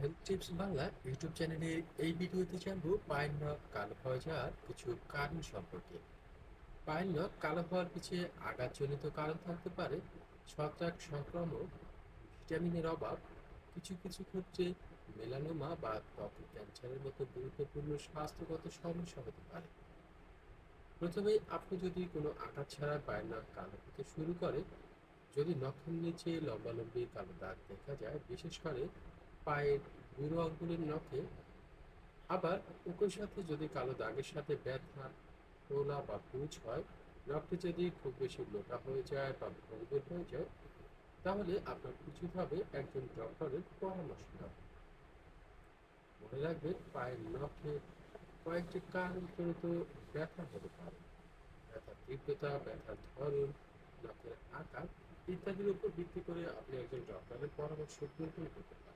Health tips Bangla YouTube চ্যানেলে এই ভিডিওতে জানব পায়ের নখ কালো হয়ে যাওয়ার কিছু কারণ সম্পর্কে। পায়ের নখ কালো হওয়ার পিছিয়ে আঘাতজনিত কারণ থাকতে পারে, ছত্রাক সংক্রমণ ভিটামিনের অভাব, কিছু কিছু ক্ষেত্রে মেলানোমা বা ত্বকের ক্যান্সারের মতো গুরুত্বপূর্ণ স্বাস্থ্যগত সমস্যা হতে পারে। প্রথমে আপনি যদি কোনো আঘাত ছাড়া পায়ের নখ কালো হতে শুরু করে, যদি নখের নিচে লম্বালম্বি কালো দাগ দেখা যায়, বিশেষ করে পায়ের বুড়ো আঙ্গুলের নখে আবার একই সাথে যদি কালো দাগের সাথে ব্যথা ফোলা বা পুঁজ হয়, নখটি যদি খুব বেশি মোটা হয়ে যায় বা ভঙ্গুর হয়ে যায়, তাহলে আপনার উচিত হবে একজন ডক্টরের পরামর্শ নেওয়া। মনে রাখবেন, পায়ের নখে কয়েকটি কারণ কারণজনিত ব্যথা হতে পারে। ব্যথার তীব্রতা ব্যথার ধরন, নখের আকার ইত্যাদির উপর ভিত্তি করে আপনি একজন ডক্টরের পরামর্শ গ্রহণ করতে পারেন।